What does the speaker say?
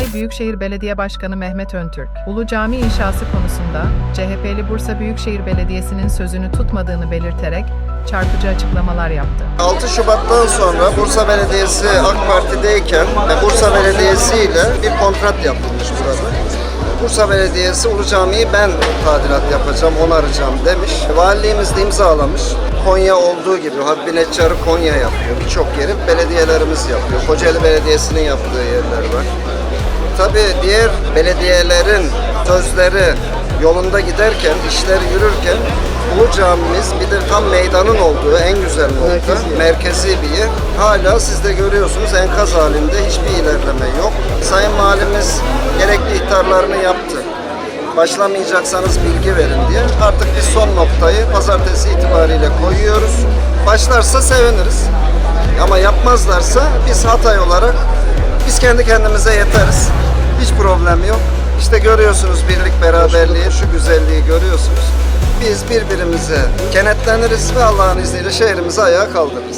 Hatay Büyükşehir Belediye Başkanı Mehmet Öntürk, Ulu Cami inşası konusunda CHP'li Bursa Büyükşehir Belediyesi'nin sözünü tutmadığını belirterek çarpıcı açıklamalar yaptı. 6 Şubat'tan sonra Bursa Belediyesi AK Parti'deyken ve Bursa Belediyesi ile bir kontrat yapılmış burada. Bursa Belediyesi Ulu Cami'yi ben tadilat yapacağım, onaracağım demiş. Valiliğimiz de imzalamış. Konya olduğu gibi Habbi Neccar'ı Konya yapıyor. Birçok yeri belediyelerimiz yapıyor. Kocaeli Belediyesi'nin yaptığı yerler var. Tabii diğer belediyelerin sözleri yolunda giderken, işler yürürken Ulu Camimiz bir de tam meydanın olduğu en güzel nokta, merkezi, bir yer. Hala siz de görüyorsunuz enkaz halinde hiçbir ilerleme yok. Sayın Valimiz gerekli ihtarlarını yaptı. Başlamayacaksanız bilgi verin diye. Artık biz son noktayı pazartesi itibariyle koyuyoruz. Başlarsa seviniriz. Ama yapmazlarsa biz Hatay olarak biz kendi kendimize yeteriz. Hiç problem yok. İşte görüyorsunuz birlik beraberliği, şu güzelliği görüyorsunuz. Biz birbirimize kenetleniriz ve Allah'ın izniyle şehrimizi ayağa kaldırırız.